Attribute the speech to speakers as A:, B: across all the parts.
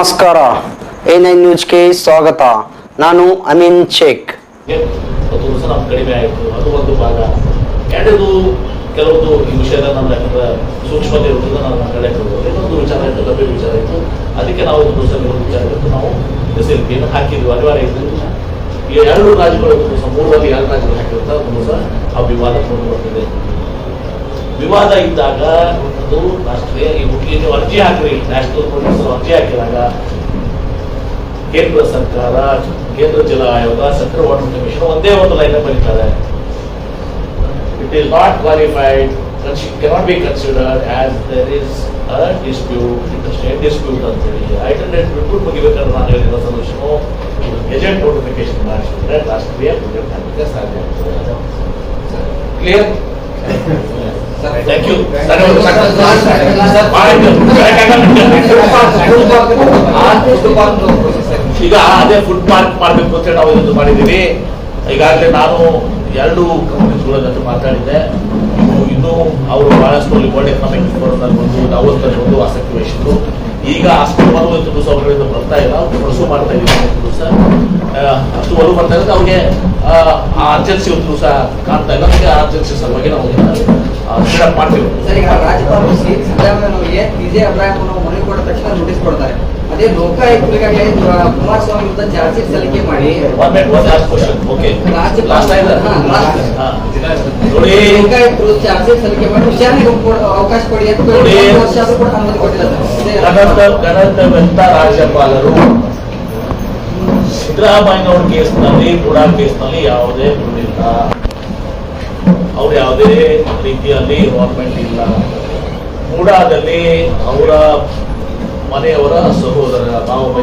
A: ನಮಸ್ಕಾರ. A nine ನ್ಯೂಸ್ಗೆ ಸ್ವಾಗತ. ನಾನು ಅಮೀನ್ ಶೇಖ್.
B: ಕಡಿಮೆ ಆಯಿತು ಅದು ಒಂದು ಭಾಗ ಎರಡದು ಕೆಲವೊಂದು ಈ ವಿಷಯದ ನಮ್ಮ ಸೂಕ್ಷ್ಮತೆ ಇರುವುದರಿಂದ ನಾವು ಇನ್ನೊಂದು ವಿಚಾರ ಇತ್ತು ಅದಕ್ಕೆ ನಾವು ಒಂದು ವಿಚಾರ ಇತ್ತು ನಾವು ಎಸ್ ಎಲ್ ಹಾಕಿದ್ವಿ ಅನಿವಾರ್ಯ ಈ ಎರಡು ರಾಜ್ಯಗಳು ಸಂಪೂರ್ಣವಾಗಿ ಎರಡು ರಾಜ್ಯಗಳು ಹಾಕಿರುತ್ತಾ ಒಂದು ಸಹ ಆ ವಿವಾದ ಮುಂದುವರೆದಿದೆ ವಿವಾದ ಇದ್ದಾಗ ಅದು ರಾಷ್ಟ್ರೀಯ ಈ ಹುಡುಗಿ ನೀವು ಅರ್ಜಿ ಹಾಕಿರಿ ನ್ಯಾಷನಲ್ ಪೊಲೀಸರು ಅರ್ಜಿ ಹಾಕಿದಾಗ ಕೇಂದ್ರ ಸರ್ಕಾರ ಕೇಂದ್ರ ಜಲ ಆಯೋಗ ಸೆಂಟ್ರಲ್ ವಾಟರ್ ಕಮಿಷನ್ ಒಂದೇ ಒಂದು ಲೈನ್ ಬರೀತಾರೆ it is not qualified cannot be considered as there is a dispute interstate dispute ಅಂತ ಹೇಳಿ ಐಟೆಂಡೆಡ್ ಬಿಟ್ಟು ಮುಗಿಬೇಕಾದ್ರೆ ನಾನು ಹೇಳಿರೋ ಸೊಲ್ಯೂಷನು ಏಜೆಂಟ್ ನೋಟಿಫಿಕೇಶನ್ ಮಾಡಿಸಿದ್ರೆ ರಾಷ್ಟ್ರೀಯ ಪ್ರಾಜೆಕ್ಟ್ ಆಗಲಿಕ್ಕೆ ಸಾಧ್ಯ ಆಗ್ತದೆ ಕ್ಲಿಯರ್ ಥ್ಯಾಂಕ್ ಯು ಈಗ ಅದೇ ಫುಡ್ ಪಾರ್ಕ್ ಮಾಡಬೇಕು ಅಂತ ನಾವು ಇದು ಮಾಡಿದ್ದೀವಿ. ಈಗಾಗಲೇ ನಾನು ಎರಡು ಕಂಪ್ನೀಸ್ಗಳ ಜೊತೆ ಮಾತಾಡಿದ್ದೆ. ಇನ್ನು ಅವರು ಬಹಳಷ್ಟು ವರ್ಲ್ಡ್ ಎಕನಾಮಿಕ್ ಫೋರಮ್ನಲ್ಲಿ ಬಂದು ದಾವೋಸ್ನಲ್ಲಿ ಬಂದು ಆಸಕ್ತಿ ವಹಿಸಿದ್ರು. ಈಗ ಅಷ್ಟು ಬರುವ ದಿವಸ ಅವರಿಂದ ಬರ್ತಾ ಇಲ್ಲ ಪ್ರಸು ಮಾಡ್ತಾ ಇದ್ದೀವಿ ದಿವಸ ಅಷ್ಟು ಒಲವು ಬರ್ತಾ ಇರೋದು ಅವ್ರಿಗೆ ಆ, ಅರ್ಜೆನ್ಸಿ ಒಂದು ದಿವಸ ಕಾಣ್ತಾ ಇಲ್ಲ. ಅದಕ್ಕೆ ಆ ಅರ್ಜೆನ್ಸಿ ಸಲುವಾಗಿ ನಾವು ಮಾಡ್ತೀವಿ
C: ಸರ್ ಈಗ ರಾಜ್ಯಪಾಲರು ಸಿ ಸಿದ್ದರಾಮಯ್ಯನವರಿಗೆ ಇದೇ ಅಭಿಪ್ರಾಯವನ್ನು ಮನವಿ ಕೊಟ್ಟ ತಕ್ಷಣ ನೋಟಿಸ್ ಕೊಡ್ತಾರೆ ಅದೇ ಲೋಕಾಯುಕ್ತರಿಗಾಗಿ ಕುಮಾರಸ್ವಾಮಿ ವಿರುದ್ಧ ಚಾರ್ಜ್ ಶೀಟ್ ಸಲ್ಲಿಕೆ ಮಾಡಿ. ಲೋಕಾಯುಕ್ತರು ಚಾರ್ಜ್ ಶೀಟ್ ಸಲ್ಲಿಕೆ ಮಾಡಿ ವಿಚಾರಣೆಗೆ ಅವಕಾಶ ಕೊಡಿ ಅಂತ ವರ್ಷ ಆದ್ರೂ ಕೂಡ ಅನುಮತಿ ಕೊಟ್ಟಿಲ್ಲ ಸರ್. ಇದೇ.
B: ಗಣತ ಗಣತವೆಂತ ರಾಜ್ಯಪಾಲರು ಸಿದ್ದರಾಮಯ್ಯನವ್ರ ಕೇಸ್ನಲ್ಲಿ ಕೂಡ ಕೇಸ್ನಲ್ಲಿ ಯಾವುದೇ ದೂರಿಲ್ಲ ಅವ್ರು ಯಾವುದೇ ರೀತಿಯಲ್ಲಿ ಇನ್ವಾಲ್ವ್ಮೆಂಟ್ ಇಲ್ಲ. ಮೂಡಾದಲ್ಲಿ ಅವರ ಮನೆಯವರ ಸಹೋದರ ಭಾವ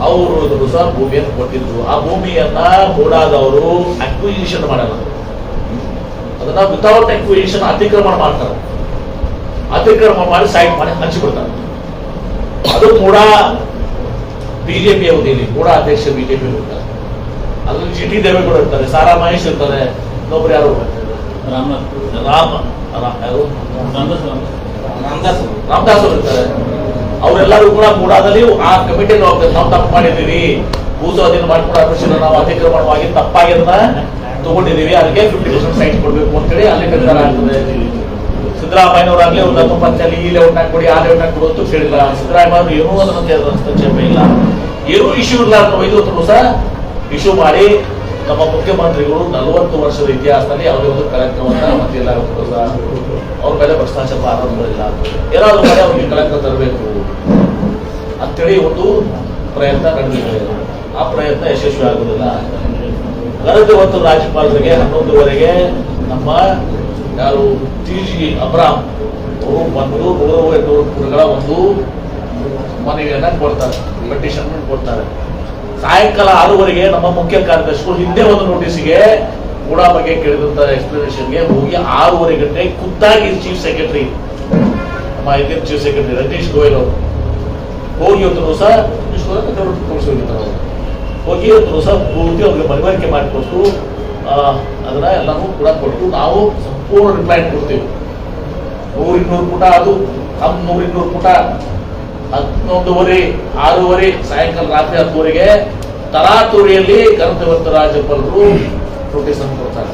B: ಅವರು ಸಹ ಭೂಮಿಯನ್ನು ಕೊಟ್ಟಿದ್ರು ಆ ಭೂಮಿಯನ್ನ ಮೂಡಾದವರು ಅಕ್ವಿಜಿಷನ್ ಮಾಡಲ್ಲ. ಅದನ್ನ ವಿತೌಟ್ ಅಕ್ವಿಜಿಷನ್ ಅತಿಕ್ರಮಣ ಮಾಡ್ತಾರೆ. ಅತಿಕ್ರಮಣ ಮಾಡಿ ಸೈಟ್ ಮಾಡಿ ಹಂಚಿಬಿಡ್ತಾರೆ ಅದು ಕೂಡ ಬಿಜೆಪಿ ಅವಧಿಯಲ್ಲಿ ಕೂಡ ಅಧ್ಯಕ್ಷ ಬಿಜೆಪಿ ಇರ್ತಾರೆ ಅದ್ರಲ್ಲಿ ಜಿ ಟಿ ದೇವೇಗೌಡ ಇರ್ತಾರೆ. ಸಾರಾ ಮಹೇಶ್ ಇರ್ತಾರೆ. ಇನ್ನೊಬ್ರು ಯಾರು?
D: ರಾಮನಾಥ್
B: ರಾಮ. ರಾ- ಯಾರು?
D: ರಾಮದಾಸ್
B: ಅವರು ಇರ್ತಾರೆ. ಅವರೆಲ್ಲರೂ ಕೂಡ ಕೂಡಾದಲ್ಲಿ ಆ ಕಮಿಟಿ ನಾವು ತಪ್ಪು ಮಾಡಿದ್ದೀವಿ ಭೂಸ್ವಾಧೀನ ಮಾಡಿಕೊಡೋ ಅಪರಿಶೀಲನೆ ನಾವು ಅತಿಕ್ರಮಣವಾಗಿ ಅದನ್ನ ತಗೊಂಡಿದ್ದೀವಿ ಅದಕ್ಕೆ ಫಿಫ್ಟಿ ಪರ್ಸೆಂಟ್ ಸೈಟ್ ಕೊಡ್ಬೇಕು ಅಂತೇಳಿ ಅಲ್ಲಿ ನಿರ್ಧಾರ ಆಗ್ತದೆ. ಸಿದ್ದರಾಮಯ್ಯನವರಾಗ್ಲಿ ಒಂದು ಪಂಚಲ್ಲಿ ಇಲ್ಲಿ ಲೆವೆಲ್ನಾಗ ಕೊಡಿ ಆ ಲೆವೆಲ್ನಾಗ ಕೊಡು ಅಂತ ಹೇಳಿಲ್ಲ ಸಿದ್ದರಾಮಯ್ಯ ಏನೂ ಅದನ್ನು ಹಸ್ತಕ್ಷೇಪ ಇಲ್ಲ. ಏನೂ ಇಶ್ಯೂ ಇಲ್ಲ ಅಂತ ಐದು ಸಹ ಇಶ್ಯೂ ಮಾಡಿ ನಮ್ಮ ಮುಖ್ಯಮಂತ್ರಿಗಳು ನಲವತ್ತು ವರ್ಷದ ಇತಿಹಾಸದಲ್ಲಿ ಯಾವುದೇ ಒಂದು ಕಳಂಕವನ್ನ ಮತ್ತಿಲ್ಲ ಅವ್ರ ಮೇಲೆ ಭ್ರಷ್ಟಾಚಾರ ಆರೋಪಗಳಿಲ್ಲ ಏನಾದರೂ ಮಾಡಿ ಅವ್ರಿಗೆ ಕಳಂಕ ತರಬೇಕು ಅಂತೇಳಿ ಒಂದು ಪ್ರಯತ್ನ ನಡೆದಿದೆ. ಆ ಪ್ರಯತ್ನ ಯಶಸ್ವಿ ಆಗುದಿಲ್ಲ ಗರಜು ಒಂದು ರಾಜ್ಯಪಾಲರಿಗೆ ಹನ್ನೊಂದುವರೆಗೆ ನಮ್ಮ ಯಾರು ಟಿ ಜಿ ಅಬ್ರಾಮ್ ಅವರು ಬಂದು ನೂರು ಎಂಟುನೂರು ಒಂದು ಮನವಿಯನ್ನ ಕೊಡ್ತಾರೆ ಪೆಟಿಷನ್ ಕೊಡ್ತಾರೆ. ಸಾಯಂಕಾಲ ಆರೂವರೆಗೆ ನಮ್ಮ ಮುಖ್ಯ ಕಾರ್ಯದರ್ಶಿಗಳು ಹಿಂದೆ ಒಂದು ನೋಟಿಸ್ಗೆ ಕೂಡ ಬಗ್ಗೆ ಕೇಳಿದಂತ ಎಕ್ಸ್ಪ್ಲನೇಷನ್ಗೆ ಹೋಗಿ ಆರೂವರೆ ಗಂಟೆ ಖುದ್ದಾಗಿ ಚೀಫ್ ಸೆಕ್ರೆಟರಿ, ನಮ್ಮ Indian chief secretary Ratish Goyal ಅವರು ಹೋಗಿ ಒಂದು ದಿವಸ ಅವರು ಹೋಗಿ ಒಂದು ದಿವಸ ಪೂರ್ತಿ ಅವ್ರಿಗೆ ಮನವರಿಕೆ ಮಾಡಿಕೊಟ್ಟು ಅದನ್ನ ಎಲ್ಲಾನು ಕೂಡ ಕೊಟ್ಟು ನಾವು ಸಂಪೂರ್ಣ ರಿಪ್ಲೈ ಕೊಡ್ತೀವಿ. ನೂರಿನ್ನೂರು ಪುಟ ಅದು ನೂರಿನ್ನೂರು ಪುಟ. ಹನ್ನೊಂದುವರೆ, ಆರೂವರೆ, ಸಾಯಂಕಾಲ ರಾತ್ರಿ ಹತ್ತುವರೆಗೆ ತರಾತುರಿಯಲ್ಲಿ ಗಂಧವತ್ತ ರಾಜ್ಯಪಾಲರು ನೋಟಿಸ್ ಅನ್ನು ಕೊಡ್ತಾರೆ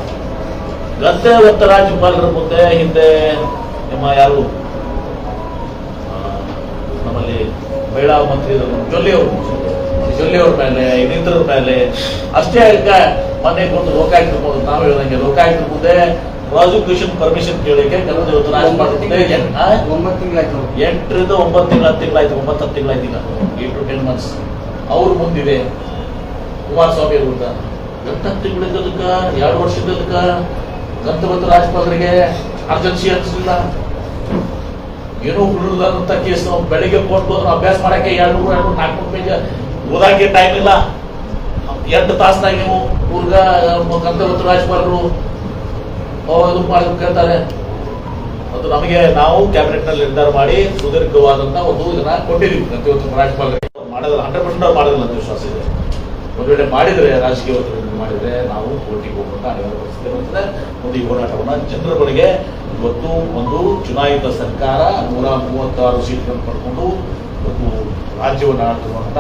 B: ಗಂಧವತ್ತ ರಾಜ್ಯಪಾಲರ ಮುಂದೆ ಹಿಂದೆ ನಿಮ್ಮ ಯಾರು? ನಮ್ಮಲ್ಲಿ ಮಹಿಳಾ ಮಂತ್ರಿ ಜೊಲ್ಲೆ ಅವರು ಜೊಲ್ಲೆ ಅವ್ರ ಮೇಲೆ ಇನ್ನಿತರ ಮೇಲೆ. ಅಷ್ಟೇ ಈಗ ಮನೆ ಕೊಟ್ಟು ಲೋಕಾಯುಕ್ತ ನಾವು ಹೇಳಿದಂಗೆ ಲೋಕಾಯುಕ್ತ ಮುಂದೆ ಪ್ರಾಸಿಕ್ಯೂಷನ್ ಪರ್ಮಿಷನ್ ಇವತ್ತು ಎನ್- ಆ?
C: ಒಂಬತ್ತು ತಿಂಗಳಾಯ್ತು
B: ಎಂಟರಿಂದ ಒಂಬತ್ತು ತಿಂಗಳ ಹತ್ತು ತಿಂಗಳಾಯ್ತು ಒಂಬತ್ತು ಹತ್ತು ತಿಂಗಳಾಯ್ತು ಈಗ ಏಟ್ ಟು ಟೆನ್ ಮಂತ್ಸ್ ಅವ್ರ ಮುಂದಿದೆ. ಕುಮಾರಸ್ವಾಮಿ ವಿರುದ್ಧ ಎಂಟತ್ತು ತಿಂಗಳಿದ್ದದಕ್ಕ ಎರಡು ವರ್ಷದದಕ್ಕ ಗಂತವತ್ತು ರಾಜಪಾಲರಿಗೆ ಅರ್ಜೆನ್ಸಿ ಅನ್ಸಿಲ್ಲ ಏನೋ ಉಳಿದಂತ ಕೇಸ್ ನಾವು ಬೆಳಿಗ್ಗೆ ಕೊಟ್ಟು ಅಭ್ಯಾಸ ಮಾಡಕ್ಕೆ ಎರಡು ಮೂರು ಎರಡು ನಾಲ್ಕು ಪೇಜ್ ಓದಾಕೆ ಟೈಮ್ ಇಲ್ಲ. ಎಂಟು ತಾಸ್ನಾಗ ನೀವು ಊರ್ಗ ಗಂತವತ್ತು ರಾಜ್ಯಪಾಲರು ಇದು ಮಾಡಿ ಕೇಳ್ತಾರೆ ಅದು ನಮಗೆ ನಾವು ಕ್ಯಾಬಿನೆಟ್ನಲ್ಲಿ ನಿರ್ಧಾರ ಮಾಡಿ ಸುದೀರ್ಘವಾದಂತ ಒಂದು ಇದನ್ನ ಕೊಟ್ಟಿದ್ದೀವಿ. ಪ್ರತಿಯೊಂದು ರಾಜ್ಯಪಾಲರಿಗೆ ಮಾಡೋದಿಲ್ಲ ಹಂಡ್ರೆಡ್ ಪರ್ಸೆಂಟ್ ಅವ್ರು ಮಾಡೋದಿಲ್ಲ ಅಂತ ವಿಶ್ವಾಸ ಇದೆ. ಒಂದು ವೇಳೆ ಮಾಡಿದ್ರೆ, ರಾಜಕೀಯ ಒತ್ತಡದಿಂದ ಮಾಡಿದ್ರೆ ನಾವು ಕೋರ್ಟಿಗೆ ಹೋಗುವಂತ ಅನಿವಾರ್ಯ ಪರಿಸ್ಥಿತಿ ಒಂದು ಈ ಹೋರಾಟವನ್ನ ಜನರ ಇವತ್ತು ಒಂದು ಚುನಾಯಿತ ಸರ್ಕಾರ ನೂರ ಮೂವತ್ತಾರು ಸೀಟ್ಗಳನ್ನು ಪಡ್ಕೊಂಡು ಇವತ್ತು ರಾಜ್ಯವನ್ನು ಆಳ್ತಿರುವಂತ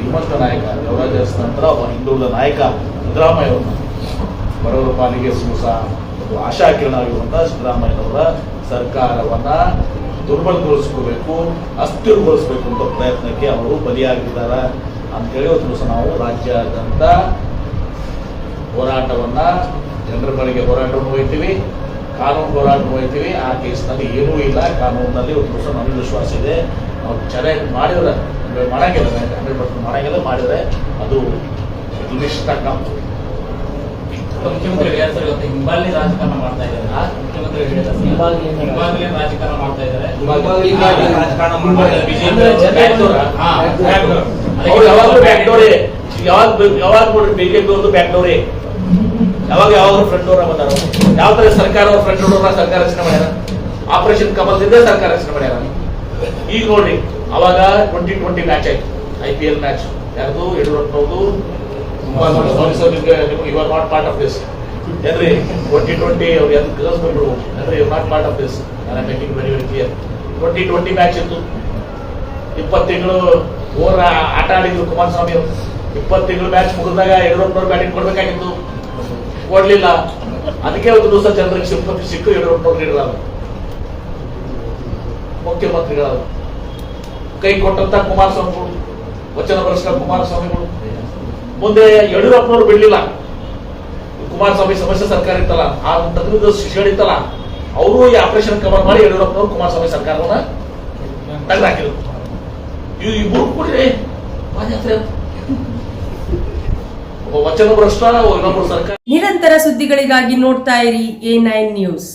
B: ಹಿಮಂತ ನಾಯಕ ದೇವರಾಜ ನಂತರ ಹಿಂದುಳಿದ ನಾಯಕ ಸಿದ್ದರಾಮಯ್ಯ ಅವರನ್ನ ಬಡವರ ಪಾಲಿಗೆ ಸೂಸ ಒಂದು ಆಶಾಕಿರಣ ಆಗಿರುವಂತಹ ಸಿದ್ದರಾಮಯ್ಯನವರ ಸರ್ಕಾರವನ್ನ ದುರ್ಬಲಗೊಳಿಸ್ಕೋಬೇಕು, ಅಸ್ಥಿರಗೊಳಿಸ್ಬೇಕು ಅಂತ ಪ್ರಯತ್ನಕ್ಕೆ ಅವರು ಬಲಿಯಾಗಿದ್ದಾರೆ ಅಂತೇಳಿ ಒಂದು ದಿವಸ ನಾವು ರಾಜ್ಯಾದ್ಯಂತ ಹೋರಾಟವನ್ನ ಜನರ ಬಳಿಗೆ ಹೋರಾಟವನ್ನು ಒಯ್ತೀವಿ ಕಾನೂನು ಹೋರಾಟ ಒಯ್ತೀವಿ ಆ ಕೇಸ್ನಲ್ಲಿ ಏನೂ ಇಲ್ಲ. ಕಾನೂನಿನಲ್ಲಿ ಒಂದು ದಿವಸ ನಮಗೆ ವಿಶ್ವಾಸ ಇದೆ. ನಾವು ಚೆನ್ನಾಗಿ ಮಾಡಿದ್ರೆ ಮಾಡಂಗಿಲ್ಲ ಹಂಡ್ರೆಡ್ ಪರ್ಸೆಂಟ್ ಮಾಡಂಗಿಲ್ಲ, ಮಾಡಿದ್ರೆ ಅದು ಇಷ್ಟ
D: ಮುಖ್ಯಮಂತ್ರಿ ಹೇಳ್ತಾರೆ ಇವತ್ತು ಹಿಂಬಾಲಿ ರಾಜಕಾರಣ ಮಾಡ್ತಾ ಇದ್ದಾರೆ? ಮುಖ್ಯಮಂತ್ರಿ ಹೇಳಿದ್ದಾರೆ ಸರ್. ಹಿಂಬಾಲಿ ರಾಜಕಾರಣ. ಮಾಡ್ತಾ ಇದ್ದಾರೆ.
C: ಹಿಂಬಾಲಿ
D: ರಾಜಕಾರಣ
B: ಯಾವಾಗ ಯಾವಾಗ ನೋಡಿ ಬಿಜೆಪಿ ಅವ್ರದ್ದು ಬ್ಯಾಕ್ಡೋರೆ ಯಾವಾಗ ಯಾವಾಗ ಫ್ರಂಟ್ ಡೋರ್ ಬಂದಾರ. ಯಾವ ತರ ಸರ್ಕಾರ ಅವ್ರ ಫ್ರಂಟ್ ಡೋರ್ ಸರ್ಕಾರ ರಚನೆ ಮಾಡ್ಯಾರ. ಆಪರೇಷನ್ ಕಮಲ್ದಿಂದ ಸರ್ಕಾರ ರಚನೆ ಮಾಡ್ಯಾರ. ಈಗ ನೋಡ್ರಿ ಅವಾಗ ಟ್ವೆಂಟಿ ಟ್ವೆಂಟಿ ಮ್ಯಾಚ್ ಆಯ್ತು. ಐ ಪಿ ಎಲ್ ಮ್ಯಾಚ್ ಯಾರ್ದು? ಯಡಿಯೂರಪ್ಪನವ್ರದು you are not part of this ಏನ್ರಿ ಟ್ವೆಂಟಿ ಟ್ವೆಂಟಿ ಅವ್ರು ಎದ್ದು ಕಳಿಸ್ಬಿಟ್ರು ಅಂದ್ರೆ ಯು ಪಾರ್ಟ್ ಆಫ್ ದಿಸ್ ನಾನು making very very clear twenty twenty match ಇತ್ತು. ಇಪ್ಪತ್ತು ತಿಂಗಳು ಓವರ್ ಆಟ ಆಡಿದ್ರು ಕುಮಾರಸ್ವಾಮಿ ಅವರು. ಇಪ್ಪತ್ತು ತಿಂಗಳು ಮ್ಯಾಚ್ ಮುಗಿದಾಗ ಯಡಿಯೂರಪ್ಪನವ್ರು ಬ್ಯಾಟಿಂಗ್ ಕೊಡ್ಬೇಕಾಗಿತ್ತು. ಕೊಡ್ಲಿಲ್ಲ. ಅದಕ್ಕೆ ಒಂದು ದಿವಸ ಜನರಿಗೆ ಸಿಂಪತಿ ಸಿಕ್ಕು ಯಡಿಯೂರಪ್ಪನವ್ರು ನೀಡಲಾರ ಮುಖ್ಯಮಂತ್ರಿಗಳು ಕೈ ಕೊಟ್ಟಂತ ಕುಮಾರಸ್ವಾಮಿಗಳು, ವಚನ ಬರೆಸಿದ ಕುಮಾರಸ್ವಾಮಿಗಳು. ಮುಂದೆ ಯಡಿಯೂರಪ್ಪನವ್ರು ಬಿಡ್ಲಿಲ್ಲ. ಕುಮಾರಸ್ವಾಮಿ ಸಮಸ್ಯೆ ಸರ್ಕಾರ ಇತ್ತಲ್ಲ, ಆ ತಜ್ಞದ ಶಿಕ್ಷಣ ಅವರು ಈ ಆಪರೇಷನ್ ಕವರ್ ಮಾಡಿ ಯಡಿಯೂರಪ್ಪನವ್ರು ಕುಮಾರಸ್ವಾಮಿ ಸರ್ಕಾರವನ್ನ ತೆಗೆದಾಕಿದ್ರು ಇಬ್ಬರು ಕೊಡ್ರಿ, ಪಾದಯಾತ್ರೆ. ವಚನ ಭ್ರಷ್ಟ ಇನ್ನೊಬ್ಬರು ಸರ್ಕಾರ.
E: ನಿರಂತರ ಸುದ್ದಿಗಳಿಗಾಗಿ ನೋಡ್ತಾ ಇರಿ ಎ ನೈನ್ ನ್ಯೂಸ್.